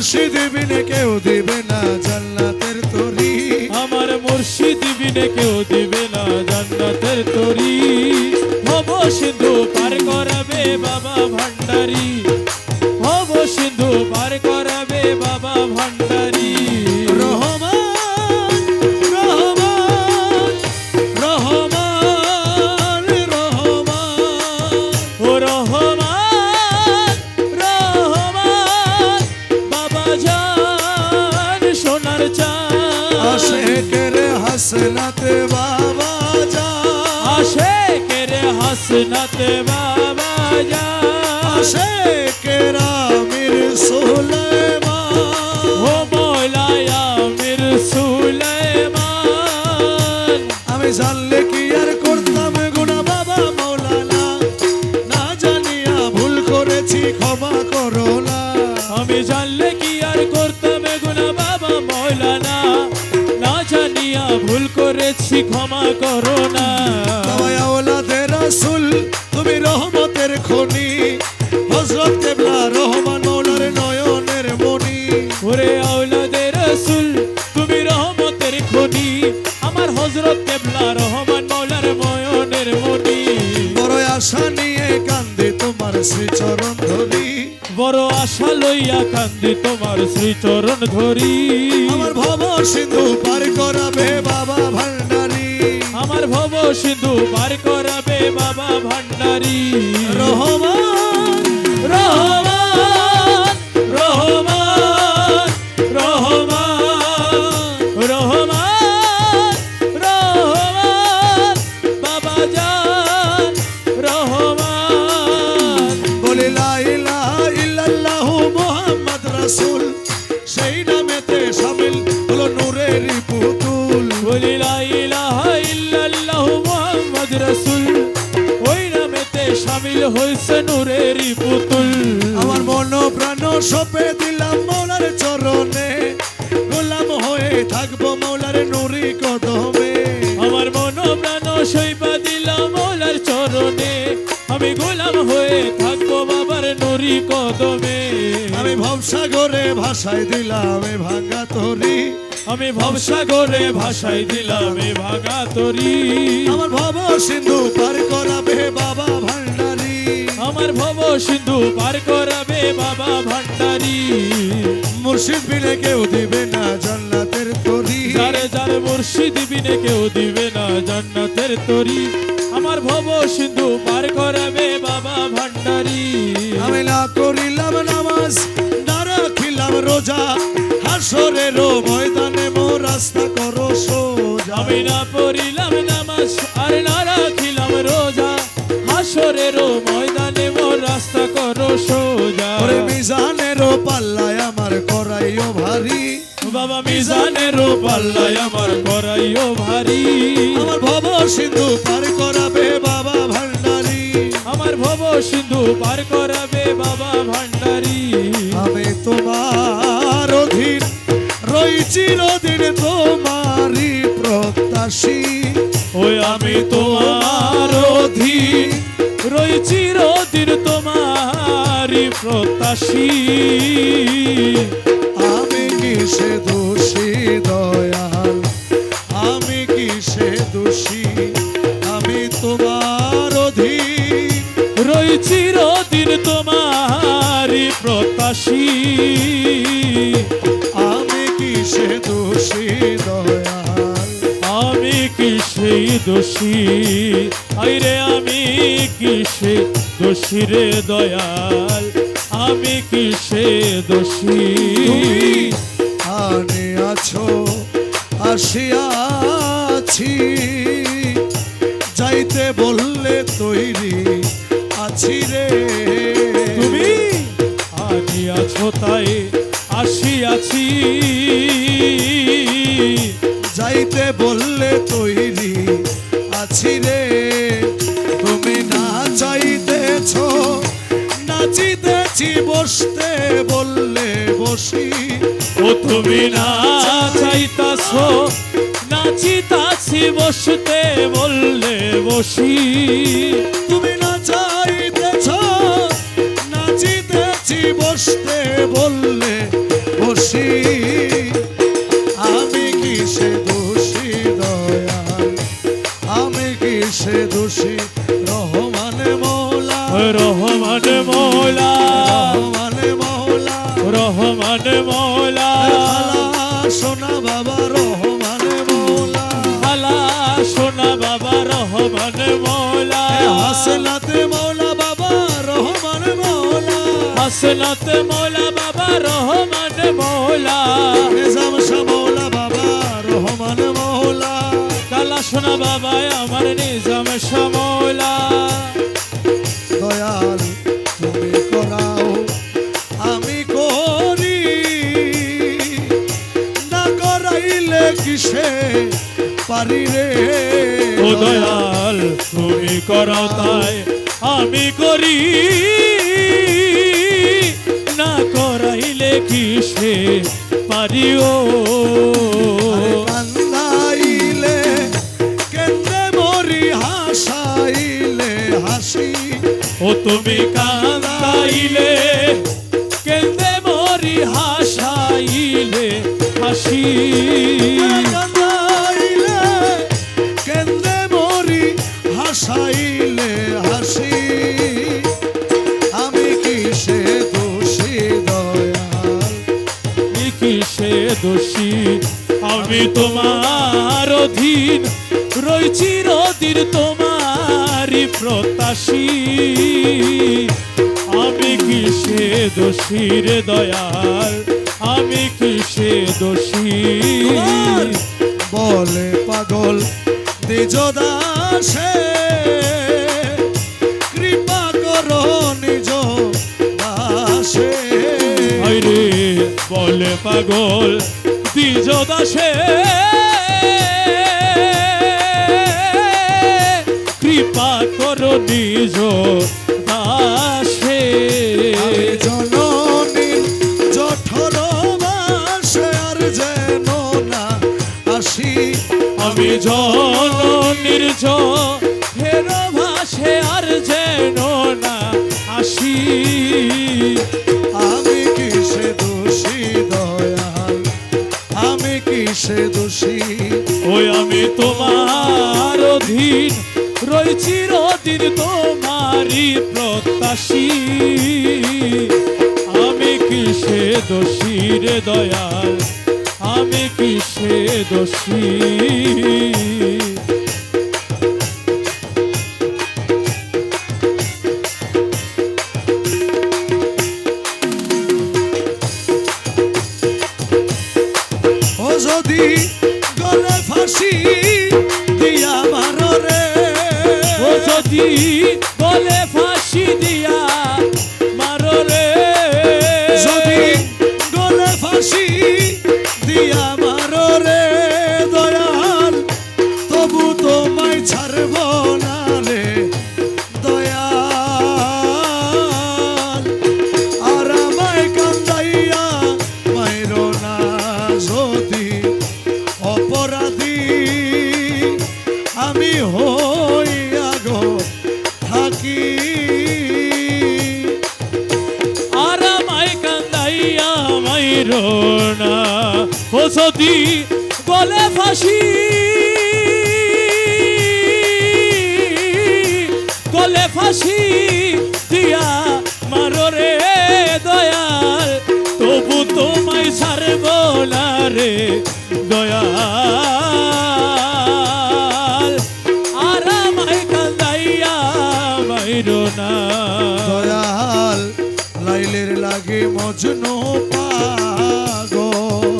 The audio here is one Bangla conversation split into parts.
মুর্শিদ বিনে কেউ দিবে না, জান্নাতের তরি। আমার মুর্শিদ বিনে কেউ দিবে না, জান্নাতের তরি। ভব সিন্ধু পার করাবে বাবা করেছি ক্ষমা করো না। বাবা আওলাদের রাসূল তুমি রহমতের খনি। হযরত কেবলা রহমান মৌলার নয়নের মনি ওরে আওলাদে রসুল তুমি রহমতের খনি। আমার হজরত কেবলা রহমান মৌলার ময়নের মনি বড় আশা নিয়ে কান্দে তোমার শ্রীচরণ ধরি। বড় আশা লইয়া কান্দি তোমার শ্রীচরণ ধরি। আমার ভব সিন্ধু পার সিন্ধু পার করাবে বাবা ভান্ডারি। রহমান রহমান রহমান রহমান রহমান রহমান বাবা জান রহমান। বলে লা ইলাহা ইল্লাল্লাহু মুহাম্মদ রাসূল। হইছে নূরেরই পুতুল। আমার মন প্রাণ সপে দিলাম মৌলার চরণে। গোলাম হয়ে থাকব মৌলার নুরি কদমে। আমার মন প্রাণ সইবা দিলাম মৌলার চরণে। আমি গোলাম হয়ে থাকব বাবার নুরি কদমে। আমি ভবসাগরে ভাষায় দিলাম ভাঙ্গা তরি। আমি ভবসাগরে ভাষাই দিলাম ভাগা তরি। আমার ভব সিন্ধু পার করাবে বাবা আমার ভব সিন্ধু পার করাবে বাবা ভান্ডারি। মুর্শিদ বিনে কেউ দিবে না জান্নাতের তরি। যারে যার মুর্শিদ বিনে কেউ দিবে না জান্নাতের তরি। আমার ভব সিন্ধু পার করাবে বাবা ভান্ডারি। আমি না করিলাম নামাজ না রাখিলাম রোজা। হাসরের ময়দানে মো রাস্তা করো সোজা। আমি না পড়িলাম নামাজ আর না রাখিলাম রোজা। হাসরের ময়দানে মিজানের পাল্লায় আমার করাইও ভারী। আমার ভব সিন্ধু পার করাবে বাবা ভান্ডারী। আমার ভব সিন্ধু পার করাবে বাবা ভান্ডারি। আমি তোমার অধীন রই চিরদিন তোমারই প্রত্যাশী। ওই আমি তোমার অধীন রই চিরদিন তোমারই প্রত্যাশী। আমি কিসে দোষী দয়াল। আমি কিসে দোষী? আমি তোমার অধীন। রই চিরদিন তোমারই প্রত্যাশী আমি কিসে দোষী দয়াল? আমি কি সেই দোষী? আইরে আমি কি সে দোষী রে দয়াল? আমি কি সে দোষী আসিয়াছি যাইতে বললে তৈরি আছি রে। তুমি? আনিয়াছো তাই আসি আছি যাইতে বললে তৈরি আছি রে। তুমি না চাইতেছ নাচিতেছি বসতে বললে বসি। তুমি না চাইতাছ নাচিতাছি বসতে বললে বসি। তুমি না চাইতেছ নাচিতেছি বসতে বললে বসি। রহমান মৌলা। সোনা বাবা রহমানে মৌলা। আলা সোনা বাবা রহমান মৌলা। হাসনাতে মৌলা বাবা রহমানে মৌলা। হাসনাত মৌলা বাবা রহমান মৌলা। নিজাম শাহ মৌলা বাবা রহমানে মৌলা। কালা সোনা বাবা আমার নিজাম দয়াল পারি রে। ও দয়াল তুমি করো তাই আমি করি। না করাইলে পারিও? কান্দাইলে কেন্দ্রে মরি হাসাইলে হাসি। ও তুমি কান্দাইলে দোষী আমি তোমার অধীন রয়েছি, রদির তোমারই প্রত্যাশী। আমি কিসে দোষী রে দয়াল? আমি কিসে দোষী? তোমার বলে পাগল নিজ বলে পাগল দ্বিজ দাসে কৃপা করো নিজ দাসে। জননীর জঠর বাসে আর যেন না আসি। আমি জন নির্জ ফের ভাসে আর যেন না আসি। কিসে দোষী। ওই আমি তোমার অধীন রয়েছি রদিন তোমারই প্রত্যাশী। আমি কিসে দোষী রে দয়াল? আমি কিসে দোষী? যদি বলে দিয়া মারো রে দয়াল। তবু তোমায় ছাড়ব না রে দয়াল। আর আমায় কান্দাইয়া মাইরো না। দয়াল লাইলের লাগে মজনু পাগল।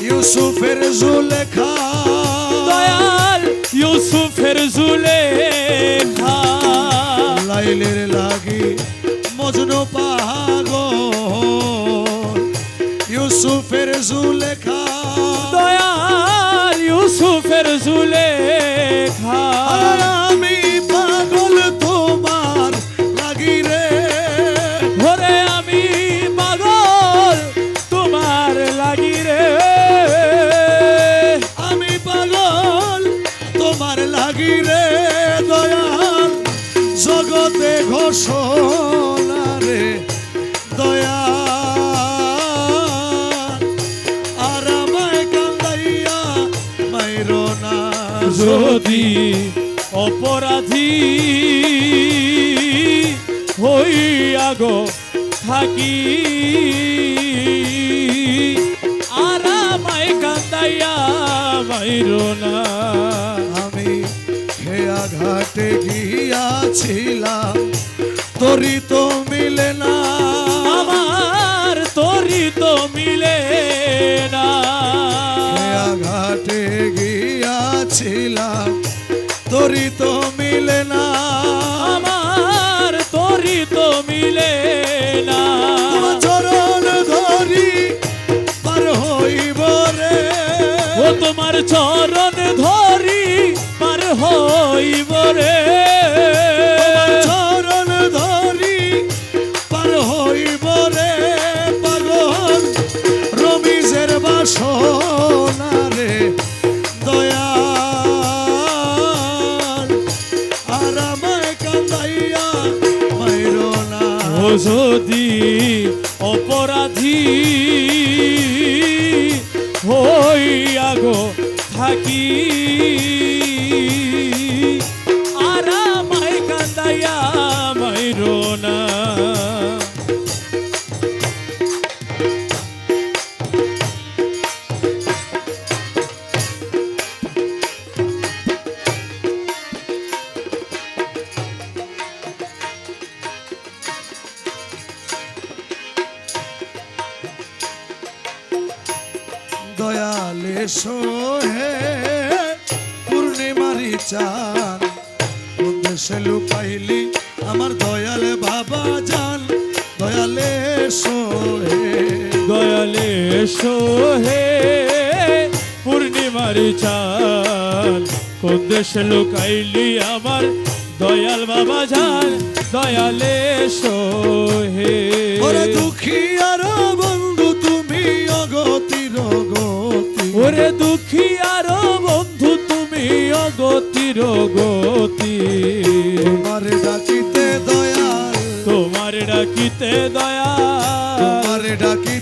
ইউসুফের জুলেখা। দয়াল ইউসুফের ইউসুফের জুলেখা। দয়াল ইউসুফের জুলেখা। অপরাধী হইয়া গো থাকি। আর আমায় কান্দাইয়া মাইরো না। আমি খেয়া ঘাটে গিয়াছিলাম তরি তো মিলে না। আমার তোরি তো মিলে না। খেয়া ঘাটে গিয়াছিলাম তরি তো মিলে না। আমার তোরি তো মিলে না। চরণ ধরি পার হইব রে। ও তোমার চরণ দয়ালে সোহে পূর্ণিমারি চান দেশে লুকাইলি আমার দয়ালে বাবা জান। দয়ালে সোহে দয়ালে সোহে পূর্ণিমার কোন দেশে লুকাইলি আমার দয়াল বাবা যান দয়ালে সোহে দুঃখী আর বন্ধু তুমি অগতির গতি ওরে দুঃখী আর বন্ধু তুমি অগতির গতি তোমার ডাকিতে দয়া তোমার ডাকিতে দয়া তোমার ডাকি